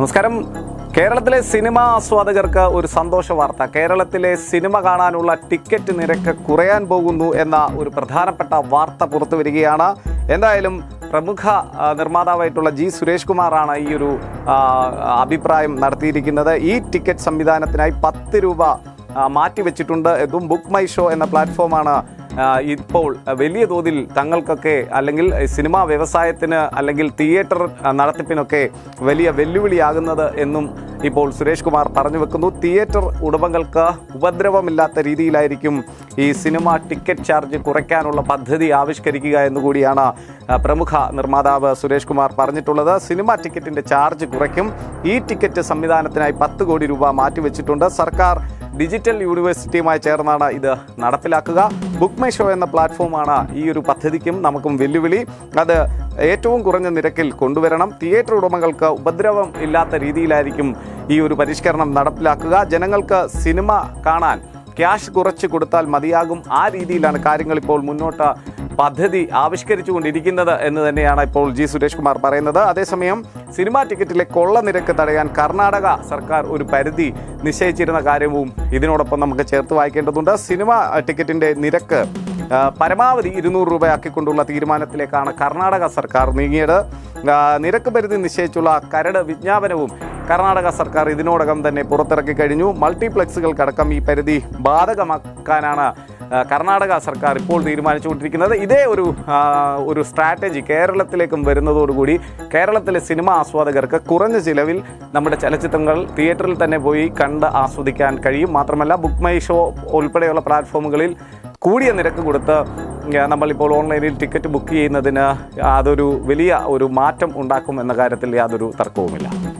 നമസ്കാരം. കേരളത്തിലെ സിനിമ ആസ്വാദകർക്ക് ഒരു സന്തോഷ വാർത്ത. കേരളത്തിലെ സിനിമ കാണാനുള്ള ടിക്കറ്റ് നിരക്ക് കുറയാൻ പോകുന്നു എന്ന ഒരു പ്രധാനപ്പെട്ട വാർത്ത പുറത്തു വരികയാണ്. എന്തായാലും പ്രമുഖ നിർമ്മാതാവായിട്ടുള്ള ജി സുരേഷ് കുമാറാണ് ഈ ഒരു അഭിപ്രായം നടത്തിയിരിക്കുന്നത്. ഈ ടിക്കറ്റ് സംവിധാനത്തിനായി പത്ത് രൂപ മാറ്റിവെച്ചിട്ടുണ്ട്. ഇതും ബുക്ക് മൈ ഷോ എന്ന പ്ലാറ്റ്ഫോമാണ് ഇപ്പോൾ വലിയ തോതിൽ തങ്ങൾക്കൊക്കെ അല്ലെങ്കിൽ സിനിമാ വ്യവസായത്തിന് അല്ലെങ്കിൽ തിയേറ്റർ നടത്തിപ്പിനൊക്കെ വലിയ വെല്ലുവിളിയാകുന്നത് എന്നും ഇപ്പോൾ സുരേഷ് കുമാർ പറഞ്ഞു വെക്കുന്നു. തിയേറ്റർ ഉടമകൾക്ക് ഉപദ്രവമില്ലാത്ത രീതിയിലായിരിക്കും ഈ സിനിമ ടിക്കറ്റ് ചാർജ് കുറയ്ക്കാനുള്ള പദ്ധതി ആവിഷ്കരിക്കുക എന്നുകൂടിയാണ് പ്രമുഖ നിർമ്മാതാവ് സുരേഷ് കുമാർ പറഞ്ഞിട്ടുള്ളത്. സിനിമ ടിക്കറ്റിന്റെ ചാർജ് കുറയ്ക്കും. ഈ ടിക്കറ്റ് സംവിധാനത്തിനായി പത്ത് കോടി രൂപ മാറ്റിവെച്ചിട്ടുണ്ട്. സർക്കാർ ഡിജിറ്റൽ യൂണിവേഴ്സിറ്റിയുമായി ചേർന്നാണ് ഇത് നടപ്പിലാക്കുക. ബുക്ക് മൈ ഷോ എന്ന പ്ലാറ്റ്ഫോമാണ് ഈ ഒരു പദ്ധതിക്കും നമുക്കും വെല്ലുവിളി. അത് ഏറ്റവും കുറഞ്ഞ നിരക്കിൽ കൊണ്ടുവരണം. തിയേറ്റർ ഉടമകൾക്ക് ഉപദ്രവം ഇല്ലാത്ത രീതിയിലായിരിക്കും ഈ ഒരു പരിഷ്കരണം നടപ്പിലാക്കുക. ജനങ്ങൾക്ക് സിനിമ കാണാൻ ക്യാഷ് കുറച്ച് കൊടുത്താൽ മതിയാകും. ആ രീതിയിലാണ് കാര്യങ്ങൾ ഇപ്പോൾ മുന്നോട്ട് പദ്ധതി ആവിഷ്കരിച്ചുകൊണ്ടിരിക്കുന്നത് എന്ന് തന്നെയാണ് ഇപ്പോൾ ജി സുരേഷ് കുമാർ പറയുന്നത്. അതേസമയം സിനിമാ ടിക്കറ്റിലെ കൊള്ള നിരക്ക് തടയാൻ കർണാടക സർക്കാർ ഒരു പരിധി നിശ്ചയിച്ചിരുന്ന കാര്യവും ഇതിനോടൊപ്പം നമുക്ക് ചേർത്ത് വായിക്കേണ്ടതുണ്ട്. സിനിമ ടിക്കറ്റിന്റെ നിരക്ക് പരമാവധി ഇരുന്നൂറ് രൂപയാക്കിക്കൊണ്ടുള്ള തീരുമാനത്തിലേക്കാണ് കർണാടക സർക്കാർ നീങ്ങിയത്. നിരക്ക് പരിധി നിശ്ചയിച്ചുള്ള കരട് വിജ്ഞാപനവും കർണാടക സർക്കാർ ഇതിനോടകം തന്നെ പുറത്തിറക്കി കഴിഞ്ഞു. മൾട്ടിപ്ലക്സുകൾക്കടക്കം ഈ പരിധി ബാധകമാക്കാനാണ് കർണാടക സർക്കാർ ഇപ്പോൾ തീരുമാനിച്ചുകൊണ്ടിരിക്കുന്നത് ഇതേ ഒരു ഒരു സ്ട്രാറ്റജി കേരളത്തിലേക്കും വരുന്നതോടുകൂടി കേരളത്തിലെ സിനിമ ആസ്വാദകർക്ക് കുറഞ്ഞ ചിലവിൽ നമ്മുടെ ചലച്ചിത്രങ്ങൾ തിയേറ്ററിൽ തന്നെ പോയി കണ്ട് ആസ്വദിക്കാൻ കഴിയും. മാത്രമല്ല ബുക്ക് മൈ ഷോ ഉൾപ്പെടെയുള്ള പ്ലാറ്റ്ഫോമുകളിൽ കൂടിയ നിരക്ക് കൊടുത്ത് നമ്മളിപ്പോൾ ഓൺലൈനിൽ ടിക്കറ്റ് ബുക്ക് ചെയ്യുന്നതിന് അതൊരു വലിയ ഒരു മാറ്റം ഉണ്ടാക്കും എന്ന കാര്യത്തിൽ യാതൊരു തർക്കവുമില്ല.